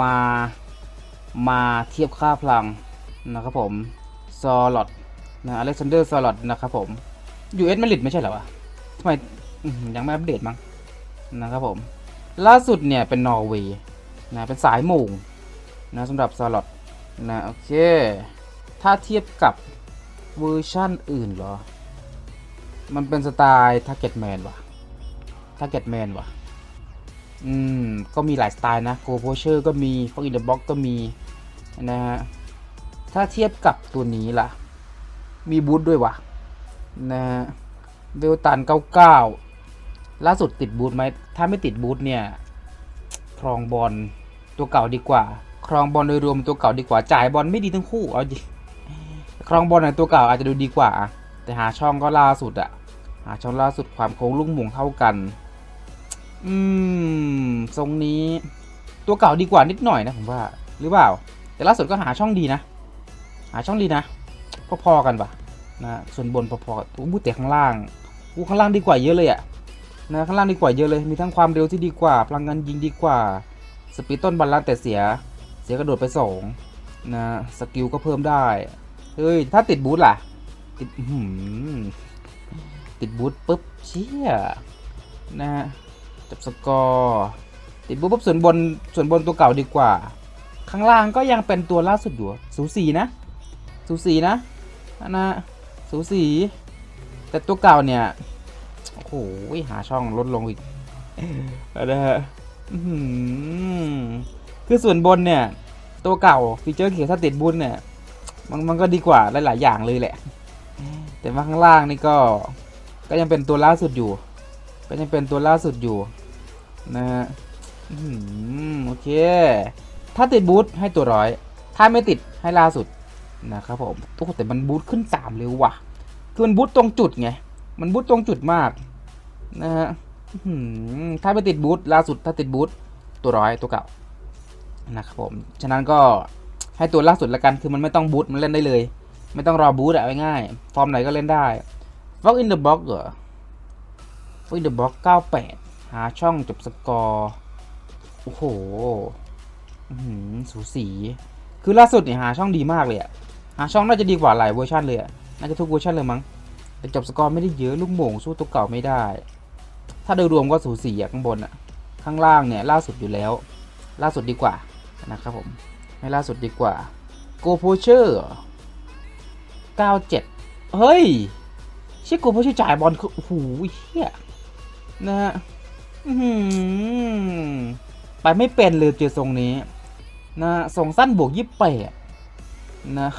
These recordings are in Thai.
มามาเทียบค่าพลังนะครับผมซอลอดนะอเล็กซานเดอร์ซอลอดนะครับผม US มาริดไม่ใช่เหรอวะทำไมยังไม่อัปเดตมั้งนะครับผมล่าสุดเนี่ยเป็นนอร์เวย์นะเป็นสายหมู่นะสำหรับซอลอดนะโอเค ถ้าเทียบกับเวอร์ชั่นอื่นเหรอ มันเป็นสไตล์ Target Man ว่ะ Target Man ว่ะ อืม ก็มีหลายสไตล์นะ Go p o s h e r ก็มี f o g in the Box ก็มีนะฮะ ถ้าเทียบกับตัวนี้ล่ะ มีบูทด้วยวะนะฮะเบลตัน99ล่าสุดติดบูทไหม ถ้าไม่ติดบูทเนี่ย ครองบอลตัวเก่าดีกว่า ครองบอลโดยรวมตัวเก่าดีกว่า จ่ายบอลไม่ดีทั้งคู่ เอาดิ ครองบอลในตัวเก่าอาจจะดูดีกว่า แต่หาช่องก็ล่าสุดอะหาช่องล่าสุดความโค้งลูกหม่งเท่ากัน อืม ทรงนี้ ตัวเก่าดีกว่านิดหน่อยนะผมว่า หรือเปล่า แต่ล่าสุดก็หาช่องดีนะ หาช่องดีนะพอๆกันปะนะส่วนบนพอๆกันอู้บูแต่ข้างล่างอู้ข้างล่างดีกว่าเยอะเลยอะนะข้างล่างดีกว่าเยอะเลย มีทั้งความเร็วที่ดีกว่า พลังงานยิงดีกว่า สปีดต้นบอลลันแต่เสีย เสียกระโดดไปสองนะสกิลก็เพิ่มได้ เฮ้ย ถ้าติดบูทล่ะ ติดอื้อหือติดบูทปุ๊บเชี่ยนะ จับสกอร์ติดบุ๊บส่วนบนส่วนบนตัวเก่าดีกว่า ข้างล่างก็ยังเป็นตัวล่าสุดอยู่สูสีนะ สูสีนะนะสูสีแต่ตัวเก่าเนี่ยโอ้โหหาช่องลดลงอีกนะฮะคือส่วนบนเนี่ย ตัวเก่าฟีเจอร์เขียวถ้าติดบูทเนี่ยมันมันก็ดีกว่าหลาย ๆ อย่างเลยแหละ แต่ว่าข้างล่างนี่ก็ ก็ยังเป็นตัวล่าสุดอยู่ ก็ยังเป็นตัวล่าสุดอยู่ นะฮะอื้อหือโอเค ถ้าติดบูทให้ตัวร้อย ถ้าไม่ติดให้ล่าสุดนะครับผมโอ้โหแต่มันบูทขึ้นสามเร็วว่ะ คือมันบูทตรงจุดไง มันบูทตรงจุดมากนะฮะอื้อหือถ้าไม่ติดบูทล่าสุดถ้าติดบูทตัวร้อยตัวเก่านะครับผม ฉะนั้นก็ให้ตัวล่าสุดละกันคือมันไม่ต้องบูทมันเล่นได้เลย ไม่ต้องรอบูทอะง่ายๆฟอร์มไหนก็เล่นได้ f o g in the box เหรอ f o g in the box 98 หาช่องจบสกอร์ โอ้โหสูสี คือล่าสุดเนี่ยหาช่องดีมากเลยอะหาช่องน่าจะดีกว่าหลายเวอร์ชันเลยอะน่าจะทุกเวอร์ชันเลยมั้ง แต่จบสกอร์ไม่ได้เยอะลูกโมงสู้ตัวเก่าไม่ได้ ถ้าโดยรวมก็สูสีอะข้างบนอะข้างล่างเนี่ยล่าสุดอยู่แล้ว ล่าสุดดีกว่านะครับผมให้ล่าสุดดีกว่า Go p o s h e r 97 เฮ้ยชื่อ Go p o s h e r จ่ายบอลคือโอ้โหเฮียนะฮะ ไปไม่เป็นเลยเจอทรงนี้ นะทรงสั้นบวกยี่แปดนะ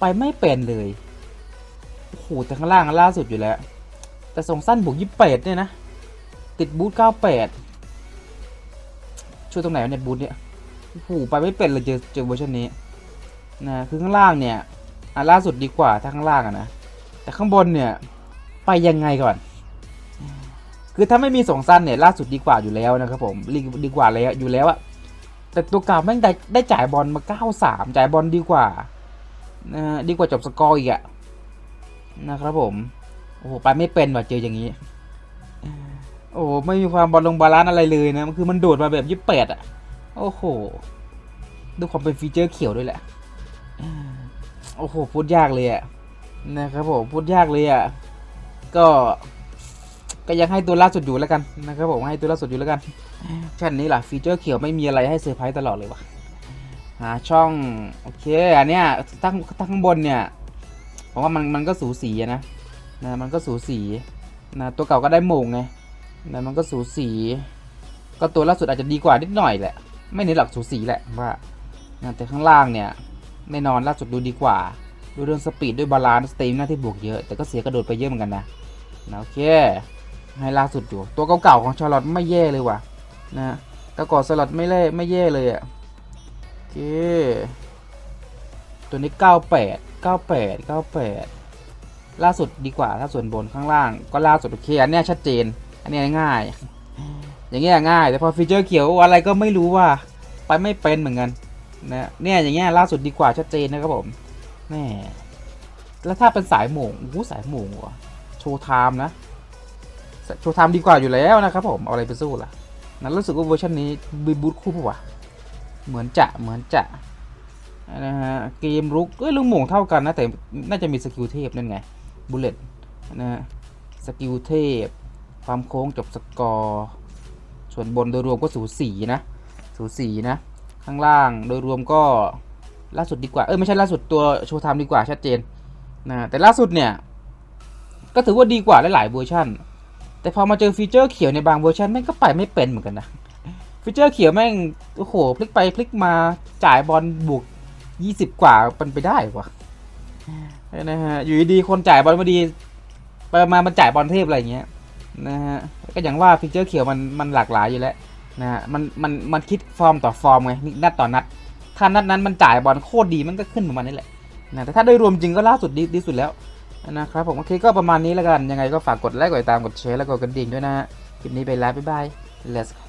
ไปไม่เป็นเลยโอ้โหแต่ข้างล่างล่าสุดอยู่แล้ว แต่ทรงสั้นบวกยี่แปดเนี่ยนะ ติดบูท98ช่วยตรงไหนเนี่ยบูทเนี่ยโอ้โหไปไม่เป็นเลยเจอเจอเวอร์ชันนี้นะคือข้างล่างเนี่ยอะล่าสุดดีกว่าถ้าข้างล่างอะนะแต่ข้างบนเนี่ยไปยังไงก่อน คือถ้าไม่มีสองสั้นเนี่ยล่าสุดดีกว่าอยู่แล้วนะครับผมดีกว่าแล้วอยู่แล้วอะแต่ตัวเก่าแม่งได้ได้จ่ายบอลมาเก้าสามจ่ายบอลดีกว่านะดีกว่าจบสกอร์อีกอะนะครับผมโอ้โหไปไม่เป็นว่ะเจออย่างนี้ โอ้ไม่มีความบอลลงบาลานอะไรเลยนะมันคือมันโดดมาแบบยี่สิบแปดอะโอ้โห ดูความเป็นฟีเจอร์เขียวด้วยแหละ โอ้โหพูดยากเลยอะนะครับผมพูดยากเลยอะก็ ก็ยังให้ตัวล่าสุดอยู่แล้วกันนะครับผมให้ตัวล่าสุดอยู่แล้วกันชั้นนี้แหละฟีเจอร์เขียวไม่มีอะไรให้เซอร์ไพรส์ตลอดเลยวะหาช่องโอเคอันเนี้ยตั้งตั้งข้างบนเนี่ยผมว่ามันมันก็สูสีนะนะมันก็สูสีนะตัวเก่าก็ได้โมงไงนะมันก็สูสีก็ตัวล่าสุดอาจจะดีกว่านิดหน่อยแหละ ไม่เน้นหลักสูสีแหละว่านะแต่ข้างล่างเนี่ยแน่นอนล่าสุดดูดีกว่าดูเรื่องสปีดด้วยบาลานซ์สเตมหน้าที่บวกเยอะแต่ก็เสียกระโดดไปเยอะเหมือนกันนะนะโอเค ให้ล่าสุดอยู่ ตัวเก่าๆของชาร์ลอตไม่แย่เลยว่ะนะกระกอสลัดไม่เล่ไม่แย่เลยอะ่ะโอเค ตัวนี้ 98 98 98 ล่าสุดดีกว่าถ้าส่วนบนข้างล่างก็ล่าสุดโอเคอันนี้ชัดเจน อันนี้ง่าย อย่างเงี้ยง่าย แต่พอฟีเจอร์เขียวอะไรก็ไม่รู้ว่าไปไม่เป็นเหมือนกันนะเนี่ยอย่างเงี้ยล่าสุดดีกว่าชัดเจนนะครับผมแม่แล้วถ้าเป็นสายหม่งอู้สายหม่งวะโชว์ไทม์นะ โชว์ไทม์ดีกว่าอยู่แล้วนะครับผม เอาอะไรไปสู้ล่ะ นั้นรู้สึกว่าเวอร์ชันนี้บีบูทคู่ปะวะ เหมือนจะเหมือนจะนะฮะเกมรุกเอ้ยลุงหม่งเท่ากันนะ แต่น่าจะมีสกิลเทพนั่นไงบุลเลตนะฮะสกิลเทพ ความโค้งจบสกอร์ ส่วนบนโดยรวมก็สูสีนะ สูสีนะ ข้างล่างโดยรวมก็ล่าสุดดีกว่า เออไม่ใช่ล่าสุดตัวโชว์ไทม์ดีกว่าชัดเจนนะแต่ล่าสุดเนี่ย ก็ถือว่าดีกว่าหลายๆเวอร์ชัน แต่พอมาเจอฟีเจอร์เขียวในบางเวอร์ชันแม่งก็ไปไม่เป็นเหมือนกันนะฟีเจอร์เขียวแม่งโอ้โหพลิกไปพลิกมาจ่ายบอลบวก20 กว่าเป็นไปได้วะนะฮะอยู่ดีๆคนจ่ายบอลมาดีไปมามันจ่ายบอลเทพอะไรเงี้ยนะฮะก็อย่างว่าฟีเจอร์เขียวมันมันหลากหลายอยู่แล้วนะฮะมันมันมันคิดฟอร์มต่อฟอร์มไงนัดต่อนัด ถ้านัดนั้นมันจ่ายบอลโคตรดีมันก็ขึ้นประมาณนี้แหละนะแต่ถ้าโดยรวมจริงก็ล่าสุดดีดีสุดแล้ว นะครับผมโอเคก็ประมาณนี้แล้วกัน ยังไงก็ฝากกดไลค์กดติดตามกดแชร์แล้วก็กดกระดิ่งด้วยนะฮะคลิปนี้ไปแล้วบ๊ายบาย let's go